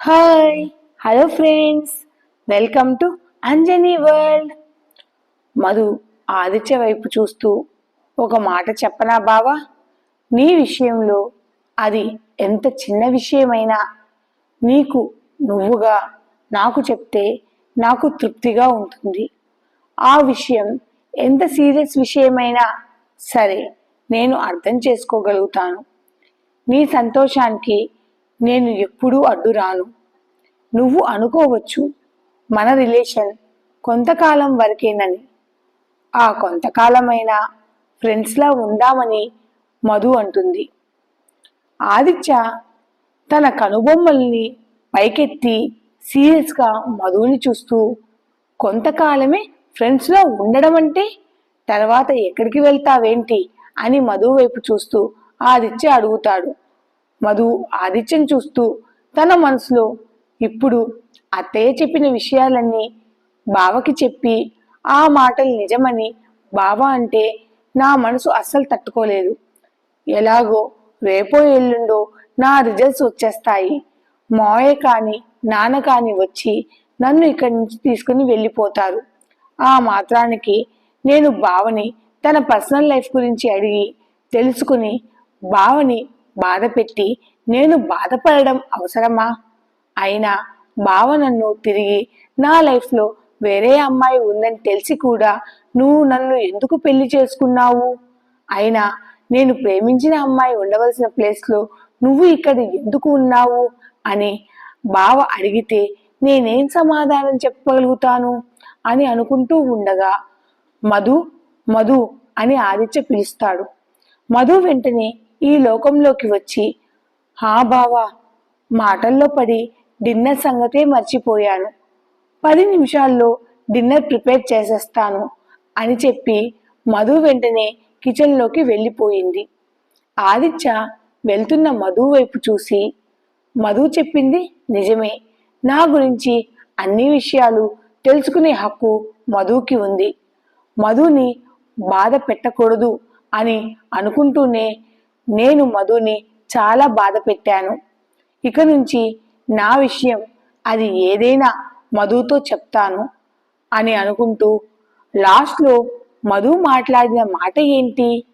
Hi hello friends welcome to Anjani world Madhu Aditya వైపు చూస్తూ ఒక మాట చెప్పనా బావా? నీ విషయంలో అది ఎంత చిన్న విషయమైనా నీకు నువ్వుగా నాకు చెప్తే నాకు తృప్తిగా ఉంటుంది. ఆ విషయం ఎంత సీరియస్ విషయమైనా సరే నేను అర్థం చేసుకోగలుగుతాను. నీ సంతోషానికి నేను ఎప్పుడూ అడ్డు రాను. నువ్వు అనుకోవచ్చు మన రిలేషన్ కొంతకాలం వరకేనని. ఆ కొంతకాలమైనా ఫ్రెండ్స్లా ఉందామని మధు అంటుంది. ఆదిత్య తన కనుబొమ్మల్ని పైకెత్తి సీరియస్గా మధుని చూస్తూ కొంతకాలమే ఫ్రెండ్స్లో ఉండడం అంటే తర్వాత ఎక్కడికి వెళ్తావేంటి? అని మధు వైపు చూస్తూ ఆదిత్య అడుగుతాడు. మధు ఆదిత్యం చూస్తూ తన మనసులో ఇప్పుడు అత్తయ్య చెప్పిన విషయాలన్నీ బావకి చెప్పి ఆ మాటలు నిజమని బావ అంటే నా మనసు అస్సలు తట్టుకోలేదు. ఎలాగో రేపో ఎల్లుండో నా రిజల్ట్స్ వచ్చేస్తాయి. మావయ్య కానీ నాన్న కానీ వచ్చి నన్ను ఇక్కడి నుంచి తీసుకుని వెళ్ళిపోతారు. ఆ మాత్రానికి నేను బావని తన పర్సనల్ లైఫ్ గురించి అడిగి తెలుసుకుని బావని బాధ పెట్టి నేను బాధపడడం అవసరమా? అయినా బావ నన్ను తిరిగి నా లైఫ్లో వేరే అమ్మాయి ఉందని తెలిసి కూడా నువ్వు నన్ను ఎందుకు పెళ్ళి చేసుకున్నావు? అయినా నేను ప్రేమించిన అమ్మాయి ఉండవలసిన ప్లేస్లో నువ్వు ఇక్కడ ఎందుకు ఉన్నావు? అని బావ అడిగితే నేనేం సమాధానం చెప్పగలుగుతాను? అని అనుకుంటూ ఉండగా మధు మధు అని ఆదిత్య పిలుస్తాడు. మధు వెంటనే ఈ లోకంలోకి వచ్చి హా బావా మాటల్లో పడి డిన్నర్ సంగతే మర్చిపోయాను. పది నిమిషాల్లో డిన్నర్ ప్రిపేర్ చేసేస్తాను అని చెప్పి మధు వెంటనే కిచెన్లోకి వెళ్ళిపోయింది. ఆదిత్య వెళ్తున్న మధు వైపు చూసి మధు చెప్పింది నిజమే. నా గురించి అన్ని విషయాలు తెలుసుకునే హక్కు మధుకి ఉంది. మధుని బాధ పెట్టకూడదు అని అనుకుంటూనే నేను మధుని చాలా బాధ పెట్టాను. ఇక నుంచి నా విషయం అది ఏదైనా మధుతో చెప్తాను అని అనుకుంటూ లాస్ట్లో మధు మాట్లాడిన మాట ఏంటి?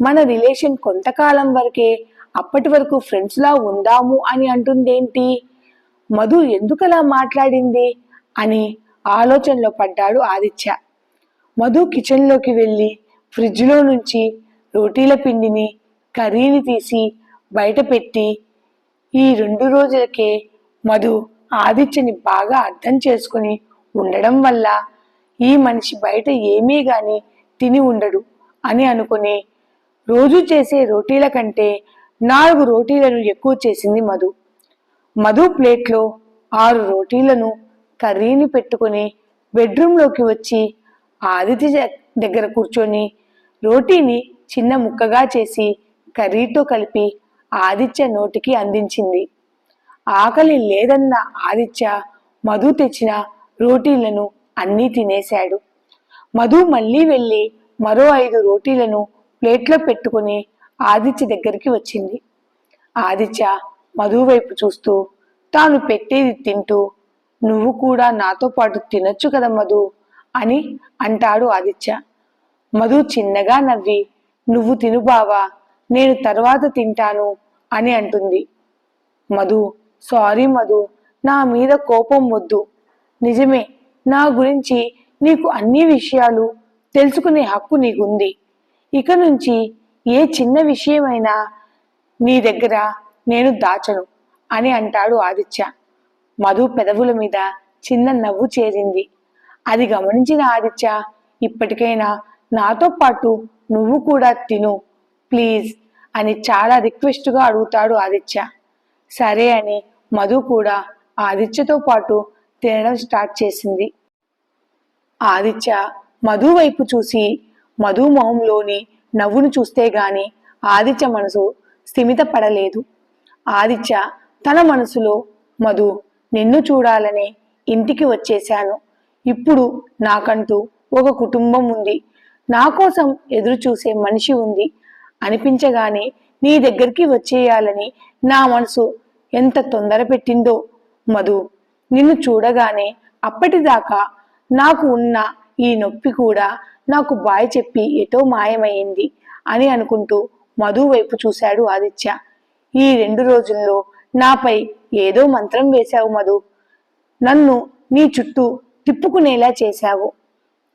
మన రిలేషన్ కొంతకాలం వరకే అప్పటి వరకు ఫ్రెండ్స్లా ఉందాము అని అంటుందేంటి? మధు ఎందుకలా మాట్లాడింది అని ఆలోచనలో పడ్డాడు ఆదిత్య. మధు కిచెన్లోకి వెళ్ళి ఫ్రిడ్జ్లో నుంచి రోటీల పిండిని కర్రీని తీసి బయట పెట్టి ఈ రెండు రోజులకే మధు ఆదిత్యని బాగా అర్థం చేసుకుని ఉండడం వల్ల ఈ మనిషి బయట ఏమీ గాని తిని ఉండడు అని అనుకుని రోజు చేసే రోటీల కంటే నాలుగు రోటీలను ఎక్కువ చేసింది మధు. మధు ప్లేట్లో ఆరు రోటీలను కర్రీని పెట్టుకుని బెడ్రూమ్లోకి వచ్చి ఆదిత్య దగ్గర కూర్చొని రోటీని చిన్న ముక్కగా చేసి కర్రీతో కలిపి ఆదిత్య నోటికి అందించింది. ఆకలి లేదన్న ఆదిత్య మధు తెచ్చిన రోటీలను అన్నీ తినేశాడు. మధు మళ్ళీ వెళ్ళి మరో ఐదు రోటీలను ప్లేట్లో పెట్టుకుని ఆదిత్య దగ్గరికి వచ్చింది. ఆదిత్య మధు వైపు చూస్తూ తాను పెట్టేది తింటూ నువ్వు కూడా నాతో పాటు తినొచ్చు కదా మధు అని అంటాడు ఆదిత్య. మధు చిన్నగా నవ్వి నువ్వు తిను బావా నేను తర్వాత తింటాను అని అంటుంది. మధు సారీ మధు నా మీద కోపం వద్దు. నిజమే నా గురించి నీకు అన్ని విషయాలు తెలుసుకునే హక్కు నీకుంది. ఇక నుంచి ఏ చిన్న విషయమైనా నీ దగ్గర నేను దాచను అని అంటాడు ఆదిత్య. మధు పెదవుల మీద చిన్న నవ్వు చేరింది. అది గమనించిన ఆదిత్య ఇప్పటికైనా నాతో పాటు నువ్వు కూడా తిను ప్లీజ్. అని చాలా రిక్వెస్ట్గా అడుగుతాడు ఆదిత్య. సరే అని మధు కూడా ఆదిత్యతో పాటు తినడం స్టార్ట్ చేసింది. ఆదిత్య మధు వైపు చూసి మధు మొహంలోని నవ్వును చూస్తే గాని ఆదిత్య మనసు స్థిమిత పడలేదు ఆదిత్య తన మనసులో మధు నిన్ను చూడాలని ఇంటికి వచ్చేశాను. ఇప్పుడు నాకంటూ ఒక కుటుంబం ఉంది. నా కోసం ఎదురు చూసే మనిషి ఉంది. అనిపించగానే నీ దగ్గరికి వచ్చేయాలని నా మనసు ఎంత తొందర పెట్టిందో. మధు నిన్ను చూడగానే అప్పటిదాకా నాకు ఉన్న ఈ నొప్పి కూడా నాకు బాయ్ చెప్పి ఎటో మాయమైంది అని అనుకుంటూ మధు వైపు చూశాడు ఆదిత్య. ఈ రెండు రోజుల్లో నాపై ఏదో మంత్రం వేశావు మధు. నన్ను నీ చుట్టూ తిప్పుకునేలా చేశావు.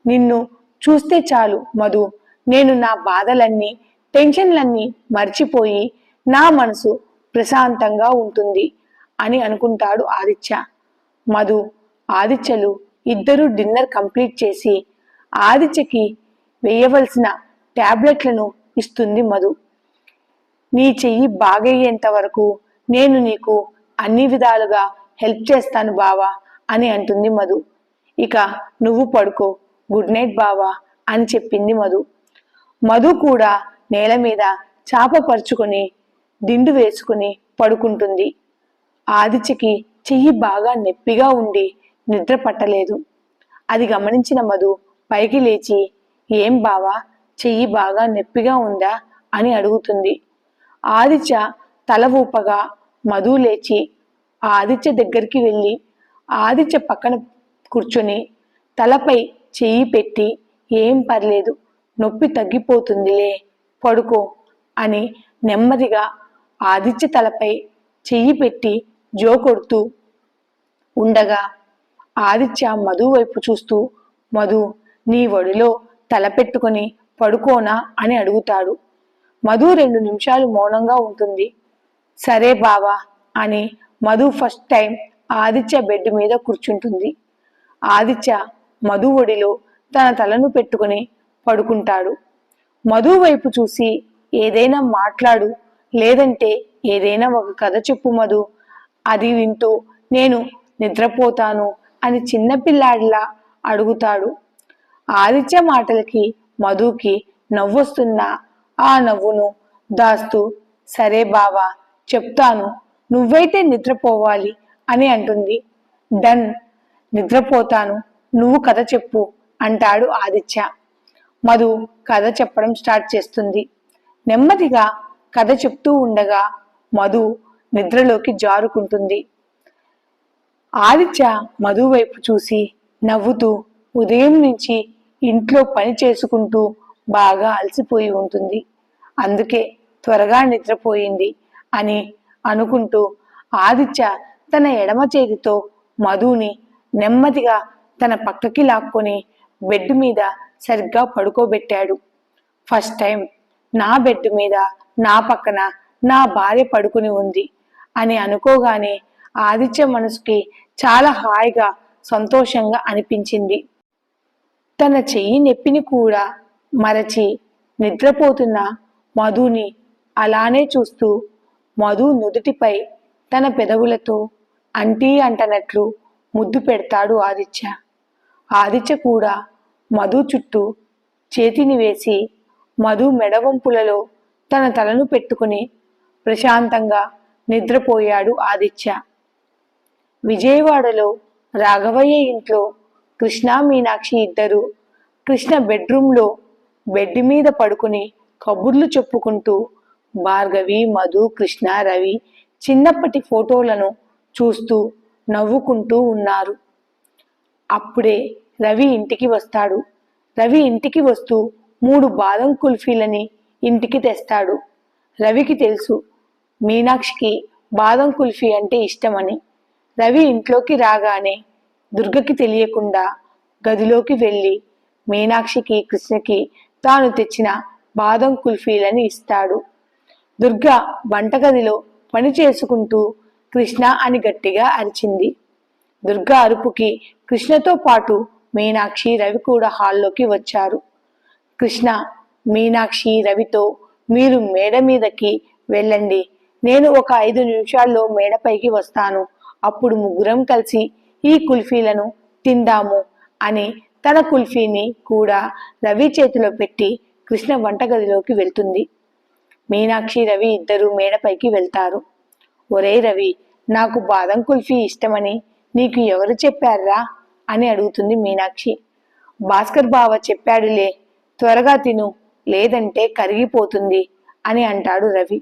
నిన్ను చూస్తే చాలు మధు. నేను నా బాధలన్నీ టెన్షన్లన్నీ మర్చిపోయి నా మనసు ప్రశాంతంగా ఉంటుంది అని అనుకుంటాడు ఆదిత్య. మధు ఆదిత్యలు ఇద్దరు డిన్నర్ కంప్లీట్ చేసి ఆదిత్యకి వేయవలసిన టాబ్లెట్లను ఇస్తుంది మధు. నీ చెయ్యి బాగయ్యేంత వరకు నేను నీకు అన్ని విధాలుగా హెల్ప్ చేస్తాను బావా అని అంటుంది మధు. ఇక నువ్వు పడుకో గుడ్ నైట్ బావా అని చెప్పింది మధు. మధు కూడా నేల మీద చాపపరుచుకొని దిండు వేసుకుని పడుకుంటుంది. ఆదిత్యకి చెయ్యి బాగా నొప్పిగా ఉండి నిద్ర పట్టలేదు. అది గమనించిన మధు పైకి లేచి ఏం బావా చెయ్యి బాగా నొప్పిగా ఉందా? అని అడుగుతుంది. ఆదిత్య తల ఊపగా మధు లేచి ఆదిత్య దగ్గరికి వెళ్ళి ఆదిత్య పక్కన కూర్చొని తలపై చెయ్యి పెట్టి ఏం పర్లేదు నొప్పి తగ్గిపోతుందిలే పడుకో అని నెమ్మదిగా ఆదిత్య తలపై చెయ్యి పెట్టి జో కొడుతూ ఉండగా ఆదిత్య మధు వైపు చూస్తూ మధు నీ ఒడిలో తల పెట్టుకొని పడుకోనా? అని అడుగుతాడు. మధు రెండు నిమిషాలు మౌనంగా ఉంటుంది. సరే బావా అని Madhu first time Aditya bed మీద కూర్చుంటుంది. ఆదిత్య మధు ఒడిలో తన తలను పెట్టుకుని పడుకుంటాడు. మధు వైపు చూసి ఏదైనా మాట్లాడు లేదంటే ఏదైనా ఒక కథ చెప్పు మధు. అది వింటూ నేను నిద్రపోతాను అని చిన్నపిల్లాడిలా అడుగుతాడు. ఆదిత్య మాటలకి మధుకి నవ్వొస్తున్నా ఆ నవ్వును దాస్తూ సరే బావా చెప్తాను. నువ్వైతే నిద్రపోవాలి అని అంటుంది. డన్ నిద్రపోతాను. నువ్వు కథ చెప్పు అంటాడు ఆదిత్య. మధు కథ చెప్పడం స్టార్ట్ చేస్తుంది. నెమ్మదిగా కథ చెప్తూ ఉండగా మధు నిద్రలోకి జారుకుంటుంది. ఆదిత్య మధు వైపు చూసి నవ్వుతూ ఉదయం నుంచి ఇంట్లో పని చేసుకుంటూ బాగా అలసిపోయి ఉంటుంది. అందుకే త్వరగా నిద్రపోయింది అని అనుకుంటూ ఆదిత్య తన ఎడమ చేతితో మధుని నెమ్మదిగా తన పక్కకి లాక్కొని బెడ్ మీద సరిగ్గా పడుకోబెట్టాడు. ఫస్ట్ టైం నా బెడ్ మీద నా పక్కన నా భార్య పడుకుని ఉంది అని అనుకోగానే ఆదిత్య మనసుకి చాలా హాయిగా సంతోషంగా అనిపించింది. తన చెయ్యి నొప్పిని కూడా మరచి నిద్రపోతున్న మధుని అలానే చూస్తూ మధు నుదుటిపై తన పెదవులతో అంటీ అంటనట్లు ముద్దు పెడతాడు ఆదిత్య. ఆదిత్య కూడా మధు చుట్టూ చేతిని వేసి మధు మెడవంపులలో తన తలను పెట్టుకుని ప్రశాంతంగా నిద్రపోయాడు ఆదిత్య. విజయవాడలో రాఘవయ్య ఇంట్లో కృష్ణ మీనాక్షి ఇద్దరు కృష్ణ బెడ్రూమ్లో బెడ్ మీద పడుకుని కబుర్లు చెప్పుకుంటూ భార్గవి మధు కృష్ణ రవి చిన్నప్పటి ఫోటోలను చూస్తూ నవ్వుకుంటూ ఉన్నారు. అప్పుడే రవి ఇంటికి వస్తాడు. రవి ఇంటికి వస్తూ మూడు బాదం కుల్ఫీలని ఇంటికి తెస్తాడు. రవికి తెలుసు మీనాక్షికి బాదం కుల్ఫీ అంటే ఇష్టమని. రవి ఇంట్లోకి రాగానే దుర్గకి తెలియకుండా గదిలోకి వెళ్ళి మీనాక్షికి కృష్ణకి తాను తెచ్చిన బాదం కుల్ఫీలని ఇస్తాడు. దుర్గ వంటగదిలో పని చేసుకుంటూ కృష్ణ అని గట్టిగా అరిచింది. దుర్గ అరుపుకి కృష్ణతో పాటు మీనాక్షి రవి కూడా హాల్లోకి వచ్చారు. కృష్ణ మీనాక్షి రవితో మీరు మేడ మీదకి వెళ్ళండి. నేను ఒక ఐదు నిమిషాల్లో మేడపైకి వస్తాను. అప్పుడు ముగ్గురం కలిసి ఈ కుల్ఫీలను తిందాము అని తన కుల్ఫీని కూడా రవి చేతిలో పెట్టి కృష్ణ వంటగదిలోకి వెళ్తుంది. మీనాక్షి రవి ఇద్దరు మేడపైకి వెళ్తారు. ఒరే రవి నాకు బాదం కుల్ఫీ ఇష్టమని నీకు ఎవరు చెప్పారా? అని అడుగుతుంది మీనాక్షి. భాస్కర్ బావ చెప్పాడులే త్వరగా తిను లేదంటే కరిగిపోతుంది అని అంటాడు రవి.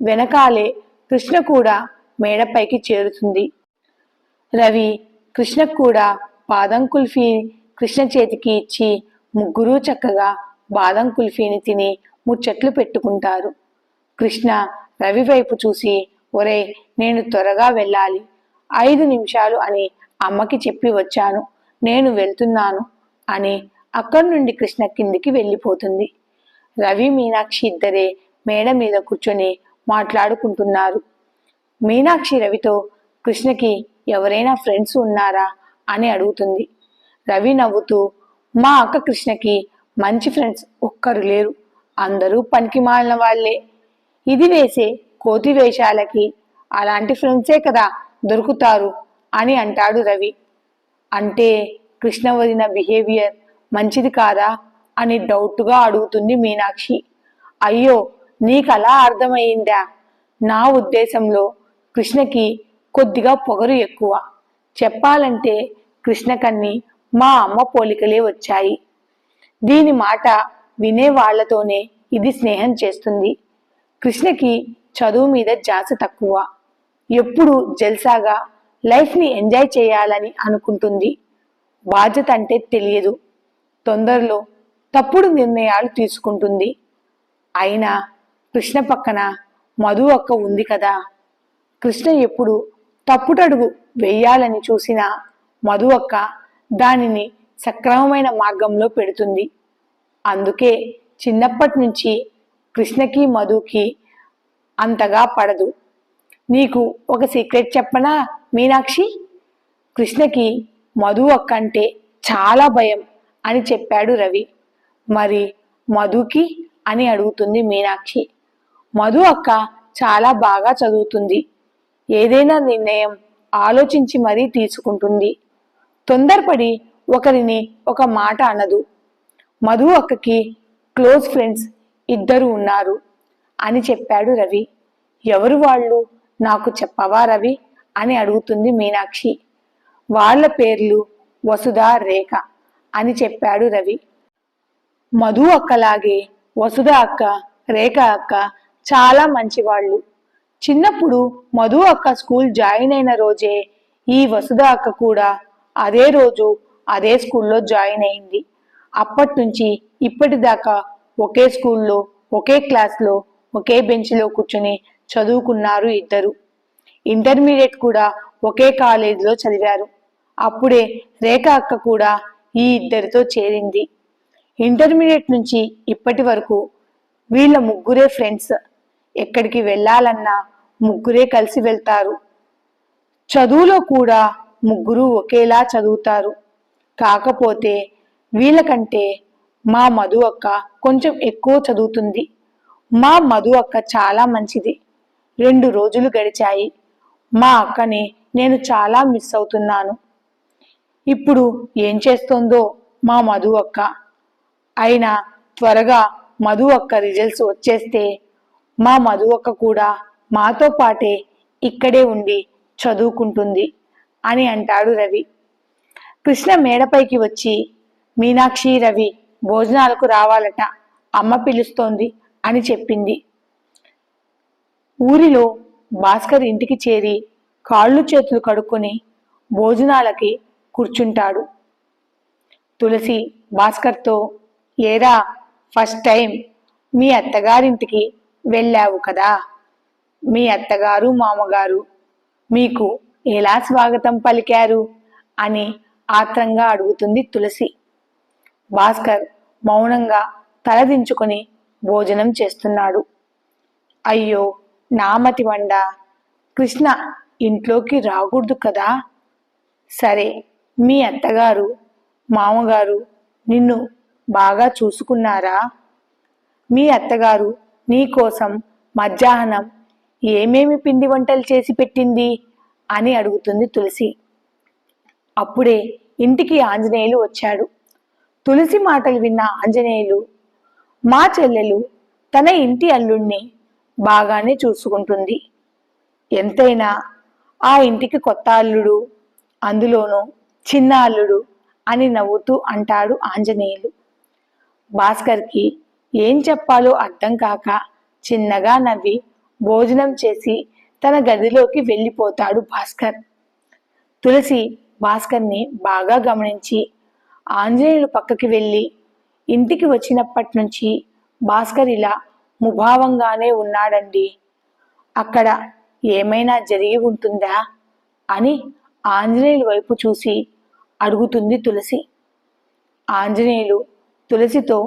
వెనకాలే కృష్ణ కూడా మేడపైకి చేరుతుంది. రవి కృష్ణ కూడా బాదం కుల్ఫీ కృష్ణ చేతికి ఇచ్చి ముగ్గురు చక్కగా బాదం కుల్ఫీని తిని ముచ్చట్లు పెట్టుకుంటారు. కృష్ణ రవి వైపు చూసి ఒరే నేను త్వరగా వెళ్ళాలి ఐదు నిమిషాలు అని అమ్మకి చెప్పి వచ్చాను. నేను వెళ్తున్నాను అని అక్కడి నుండి కృష్ణ కిందికి వెళ్ళిపోతుంది. రవి మీనాక్షి ఇద్దరే మేడ మీద కూర్చొని మాట్లాడుకుంటున్నారు. మీనాక్షి రవితో కృష్ణకి ఎవరైనా ఫ్రెండ్స్ ఉన్నారా? అని అడుగుతుంది. రవి నవ్వుతూ మా అక్క కృష్ణకి మంచి ఫ్రెండ్స్ ఒక్కరు లేరు. అందరూ పనికి మాలిన వాళ్ళే. ఇది వేసే కోతి వేషాలకి అలాంటి ఫ్రెండ్సే కదా దొరుకుతారు. అని అంటాడు రవి. అంటే కృష్ణ వదిన బిహేవియర్ మంచిది కాదా అని డౌట్గా అడుగుతుంది మీనాక్షి. అయ్యో నీకు అలా అర్థమయ్యిందా నా ఉద్దేశంలో కృష్ణకి కొద్దిగా పొగరు ఎక్కువ. చెప్పాలంటే కృష్ణకన్ని మా అమ్మ పోలికలే వచ్చాయి. దీని మాట వినే వాళ్ళతోనే ఇది స్నేహం చేస్తుంది. కృష్ణకి చదువు మీద జాస తక్కువ. ఎప్పుడు జల్సాగా లైఫ్ని ఎంజాయ్ చేయాలని అనుకుంటుంది. బాధ్యత అంటే తెలియదు. తొందరలో తప్పుడు నిర్ణయాలు తీసుకుంటుంది. అయినా కృష్ణ పక్కన మధు అక్క ఉంది కదా. కృష్ణ ఎప్పుడు తప్పుటడుగు వెయ్యాలని చూసినా మధు అక్క దానిని సక్రమమైన మార్గంలో పెడుతుంది. అందుకే చిన్నప్పటి నుంచి కృష్ణకి మధుకి అంతగా పడదు. నీకు ఒక సీక్రెట్ చెప్పనా? మీనాక్షి కృష్ణకి మధు అక్క అంటే చాలా భయం అని చెప్పాడు రవి. మరి మధుకి అని అడుగుతుంది మీనాక్షి. మధు అక్క చాలా బాగా చదువుతుంది. ఏదైనా నిర్ణయం ఆలోచించి మరీ తీసుకుంటుంది. తొందరపడి ఒకరిని ఒక మాట అనదు. మధు అక్కకి క్లోజ్ ఫ్రెండ్స్ ఇద్దరు ఉన్నారు అని చెప్పాడు రవి. ఎవరు వాళ్ళు? నాకు చెప్పవా రవి? అని అడుగుతుంది మీనాక్షి. వాళ్ళ పేర్లు వసుధ రేఖ అని చెప్పాడు రవి. మధు అక్కలాగే వసుధ అక్క రేఖ అక్క చాలా మంచివాళ్ళు. చిన్నప్పుడు మధు అక్క స్కూల్ జాయిన్ అయిన రోజే ఈ వసుధ అక్క కూడా అదే రోజు అదే స్కూల్లో జాయిన్ అయింది. అప్పటి నుంచి ఇప్పటిదాకా ఒకే స్కూల్లో ఒకే క్లాస్లో ఒకే బెంచ్లో కూర్చొని చదువుకున్నారు ఇద్దరు. ఇంటర్మీడియట్ కూడా ఒకే కాలేజీలో చదివారు. అప్పుడే రేఖ అక్క కూడా ఈ ఇద్దరితో చేరింది. ఇంటర్మీడియట్ నుంచి ఇప్పటి వరకు వీళ్ళ ముగ్గురే ఫ్రెండ్స్. ఎక్కడికి వెళ్ళాలన్నా ముగ్గురే కలిసి వెళ్తారు. చదువులో కూడా ముగ్గురు ఒకేలా చదువుతారు. కాకపోతే వీళ్ళకంటే మా మధు అక్క కొంచెం ఎక్కువ చదువుతుంది. మా మధు అక్క చాలా మంచిది. రెండు రోజులు గడిచాయి. మా అక్కని నేను చాలా మిస్ అవుతున్నాను. ఇప్పుడు ఏం చేస్తోందో మా మధు అక్క. అయినా త్వరగా మధు అక్క రిజల్ట్స్ వచ్చేస్తే మా మధు అక్క కూడా మాతో పాటే ఇక్కడే ఉండి చదువుకుంటుంది అని అంటాడు రవి. కృష్ణ మేడపైకి వచ్చి మీనాక్షి రవి భోజనాలకు రావాలట అమ్మ పిలుస్తోంది అని చెప్పింది. ఊరిలో భాస్కర్ ఇంటికి చేరి కాళ్ళు చేతులు కడుక్కొని భోజనాలకి కూర్చుంటాడు. తులసి భాస్కర్తో ఏరా ఫస్ట్ టైం మీ అత్తగారింటికి వెళ్ళావు కదా? మీ అత్తగారు మామగారు మీకు ఎలా స్వాగతం పలికారు? అని ఆత్రంగా అడుగుతుంది తులసి. భాస్కర్ మౌనంగా తలదించుకొని భోజనం చేస్తున్నాడు. అయ్యో నామతి వండ. కృష్ణ ఇంట్లోకి రాకూడదు కదా? సరే మీ అత్తగారు మామగారు నిన్ను బాగా చూసుకున్నారా? మీ అత్తగారు నీకోసం మధ్యాహ్నం ఏమేమి పిండి వంటలు చేసి పెట్టింది? అని అడుగుతుంది తులసి. అప్పుడే ఇంటికి ఆంజనేయులు వచ్చాడు. తులసి మాటలు విన్న ఆంజనేయులు మా చెల్లెలు తన ఇంటి అల్లుణ్ణి బాగానే చూసుకుంటుంది. ఎంతైనా ఆ ఇంటికి కొత్త అల్లుడు అందులోనూ చిన్న అల్లుడు అని నవ్వుతూ అంటాడు ఆంజనేయులు. భాస్కర్కి ఏం చెప్పాలో అర్థం కాక చిన్నగా నవ్వి భోజనం చేసి తన గదిలోకి వెళ్ళిపోతాడు భాస్కర్. తులసి భాస్కర్ని బాగా గమనించి ఆంజనేయులు పక్కకి వెళ్ళి ఇంటికి వచ్చినప్పటి నుంచి భాస్కర్ ఇలా ముభావంగానే ఉన్నాడండి. అక్కడ ఏమైనా జరిగి ఉంటుందా? అని ఆంజనేయుల వైపు చూసి అడుగుతుంది తులసి. ఆంజనేయులు తులసితో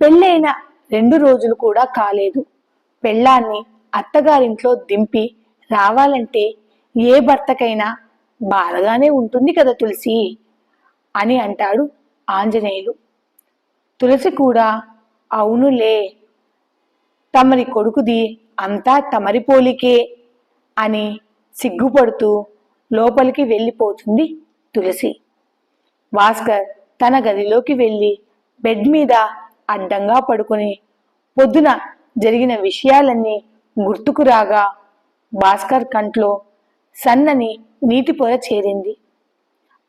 పెళ్ళైన రెండు రోజులు కూడా కాలేదు. పెళ్ళాన్ని అత్తగారింట్లో దింపి రావాలంటే ఏ భర్తకైనా బాధగానే ఉంటుంది కదా తులసి అని అంటాడు ఆంజనేయులు. తులసి కూడా అవునులే తమరి కొడుకుది అంతా తమరి పోలికే అని సిగ్గుపడుతూ లోపలికి వెళ్ళిపోతుంది తులసి. భాస్కర్ తన గదిలోకి వెళ్ళి బెడ్ మీద అడ్డంగా పడుకొని పొద్దున జరిగిన విషయాలన్నీ గుర్తుకు రాగా భాస్కర్ కంట్లో సన్నని నీటి పొర చేరింది.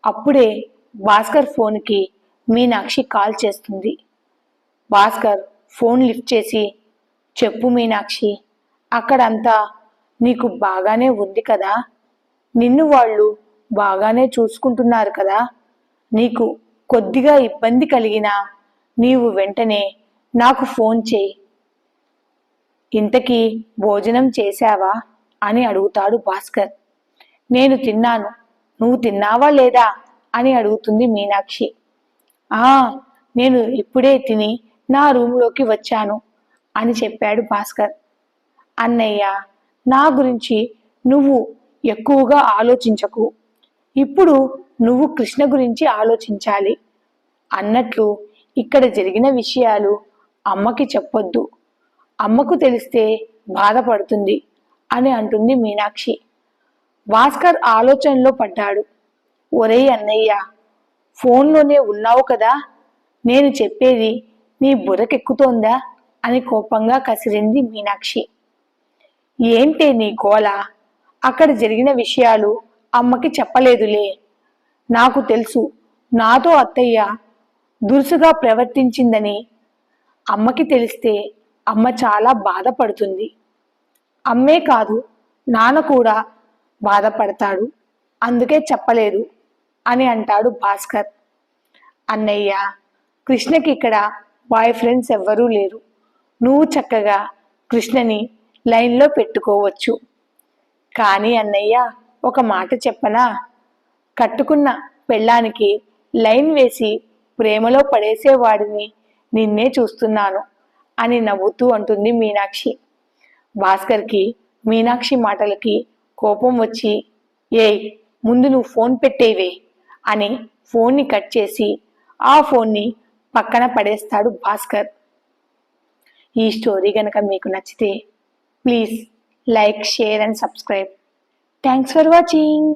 అప్పుడే భాస్కర్ ఫోన్కి మీనాక్షి కాల్ చేస్తుంది. భాస్కర్ ఫోన్ లిఫ్ట్ చేసి చెప్పు మీనాక్షి అక్కడంతా నీకు బాగానే ఉంది కదా? నిన్ను వాళ్ళు బాగానే చూసుకుంటున్నారు కదా? నీకు కొద్దిగా ఇబ్బంది కలిగినా నీవు వెంటనే నాకు ఫోన్ చేయి. ఇంతకీ భోజనం చేశావా? అని అడుగుతాడు భాస్కర్. నేను తిన్నాను. నువ్వు తిన్నావా లేదా? అని అడుగుతుంది మీనాక్షి. ఆ నేను ఇప్పుడే తిని నా రూమ్లోకి వచ్చాను. అని చెప్పాడు భాస్కర్. అన్నయ్య నా గురించి నువ్వు ఎక్కువగా ఆలోచించకు. ఇప్పుడు నువ్వు కృష్ణ గురించి ఆలోచించాలి. అన్నట్లు ఇక్కడ జరిగిన విషయాలు అమ్మకి చెప్పొద్దు. అమ్మకు తెలిస్తే బాధపడుతుంది అని అంటుంది మీనాక్షి. భాస్కర్ ఆలోచనలో పడ్డాడు. ఒరేయ్ అన్నయ్య ఫోన్లోనే ఉన్నావు కదా. నేను చెప్పేది నీ బుర్రకెక్కుతోందా? అని కోపంగా కసిరింది మీనాక్షి. ఏంటే నీ గోల? అక్కడ జరిగిన విషయాలు అమ్మకి చెప్పలేదులే. నాకు తెలుసు నాతో అత్తయ్య దురుసుగా ప్రవర్తించిందని అమ్మకి తెలిస్తే అమ్మ చాలా బాధపడుతుంది. అమ్మే కాదు నాన్న కూడా బాధపడతాడు. అందుకే చెప్పలేదు అని అంటాడు భాస్కర్. అన్నయ్య కృష్ణకి ఇక్కడ బాయ్ ఫ్రెండ్స్ ఎవ్వరూ లేరు. నువ్వు చక్కగా కృష్ణని లైన్లో పెట్టుకోవచ్చు. కానీ అన్నయ్య ఒక మాట చెప్పనా? కట్టుకున్న పెళ్ళానికి లైన్ వేసి ప్రేమలో పడేసేవాడిని నిన్నే చూస్తున్నాను అని నవ్వుతూ అంటుంది మీనాక్షి. భాస్కర్కి మీనాక్షి మాటలకి కోపం వచ్చి ఏయ్ ముందు నువ్వు ఫోన్ పెట్టేవే అని ఫోన్ని కట్ చేసి ఆ ఫోన్ని పక్కన పడేస్తాడు భాస్కర్. ఈ స్టోరీ కనుక మీకు నచ్చితే please like share and subscribe. Thanks for watching.